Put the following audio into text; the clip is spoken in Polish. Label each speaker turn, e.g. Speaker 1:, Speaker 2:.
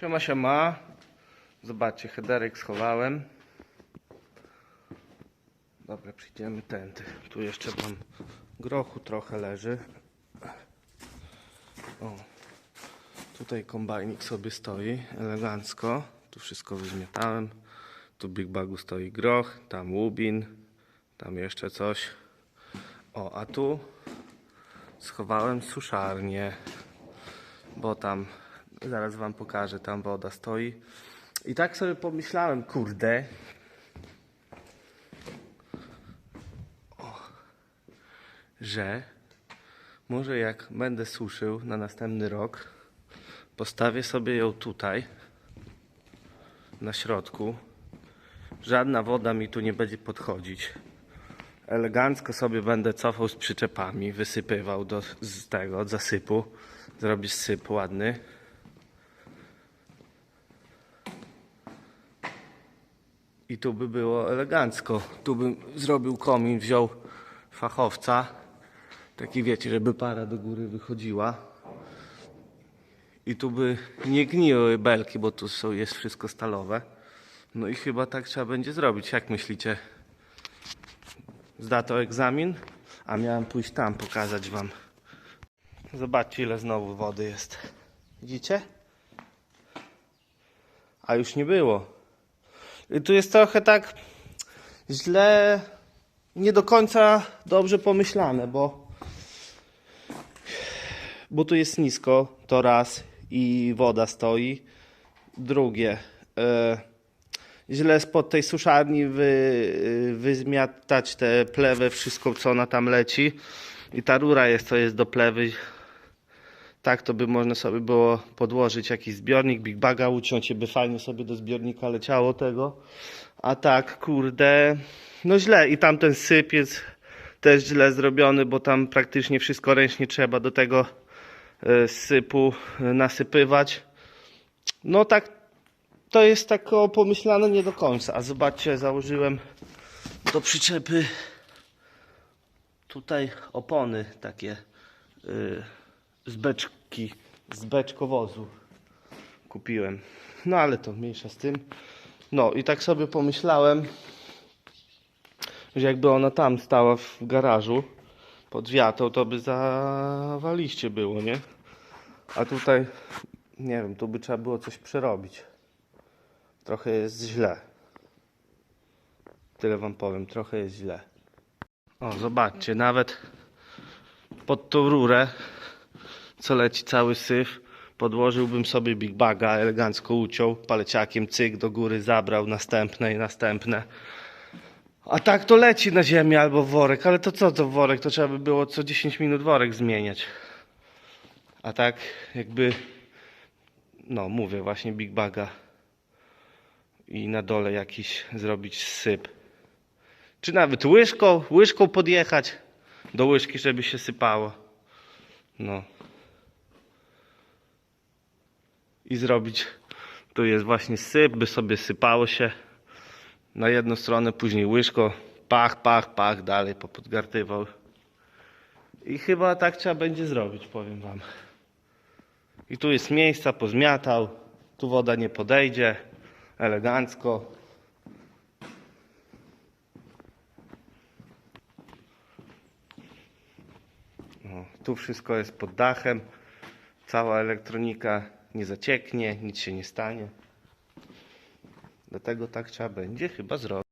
Speaker 1: Siema, siema. Zobaczcie, headerek schowałem. Dobra, przyjdziemy tędy. Tu jeszcze mam grochu trochę leży. O. Tutaj kombajnik sobie stoi, elegancko. Tu wszystko wyzmiatałem. Tu Big Bagu stoi groch, tam łubin, tam jeszcze coś. O, a tu schowałem suszarnię, bo tam, zaraz wam pokażę, tam woda stoi. I tak sobie pomyślałem, kurde, że może jak będę suszył na następny rok, postawię sobie ją tutaj, na środku. Żadna woda mi tu nie będzie podchodzić. Elegancko sobie będę cofał z przyczepami, wysypywał do, z tego, od zasypu. Zrobić syp ładny. I tu by było elegancko. Tu bym zrobił komin, wziął fachowca. Taki wiecie, żeby para do góry wychodziła. I tu by nie gniły belki, bo tu są, jest wszystko stalowe. No i chyba tak trzeba będzie zrobić. Jak myślicie? Zda to egzamin? A miałem pójść tam, pokazać wam. Zobaczcie ile znowu wody jest. Widzicie? A już nie było. Tu jest trochę tak źle, nie do końca dobrze pomyślane, bo bo tu jest nisko, to raz i woda stoi. Drugie, e, źle spod tej suszarni wy, wyzmiatać te plewy, wszystko co ona tam leci. I ta rura jest, to jest do plewy. Tak to by można sobie było podłożyć jakiś zbiornik, Big Baga uciąć by fajnie sobie do zbiornika leciało tego. A tak, kurde, no źle. I tam ten syp jest też źle zrobiony, bo tam praktycznie wszystko ręcznie trzeba do tego e, sypu e, nasypywać. No tak, to jest tak pomyślane nie do końca. A zobaczcie, założyłem do przyczepy tutaj opony takie y, z beczki, z beczkowozu kupiłem. No ale to mniejsza z tym. No i tak sobie pomyślałem, że jakby ona tam stała w garażu pod wiatą, to by zawaliście było, nie? A tutaj, nie wiem, tu by trzeba było coś przerobić. Trochę jest źle. Tyle wam powiem, trochę jest źle. O, zobaczcie, nawet pod tą rurę, co leci cały syf, podłożyłbym sobie Big Baga, elegancko uciął, paleciakiem cyk do góry zabrał, następne i następne. A tak to leci na ziemię albo worek, ale to co to worek? To trzeba by było co 10 minut worek zmieniać. A tak jakby, no mówię właśnie Big Baga i na dole jakiś zrobić syp. Czy nawet łyżką, łyżką podjechać do łyżki, żeby się sypało. No. I zrobić, tu jest właśnie syp, by sobie sypało się na jedną stronę, później łyżko, pach, pach, pach, dalej popodgartywał. I chyba tak trzeba będzie zrobić, powiem wam. I tu jest miejsca, pozmiatał, tu woda nie podejdzie, elegancko. No, tu wszystko jest pod dachem, cała elektronika nie zacieknie, nic się nie stanie. Dlatego tak trzeba będzie chyba zrobić.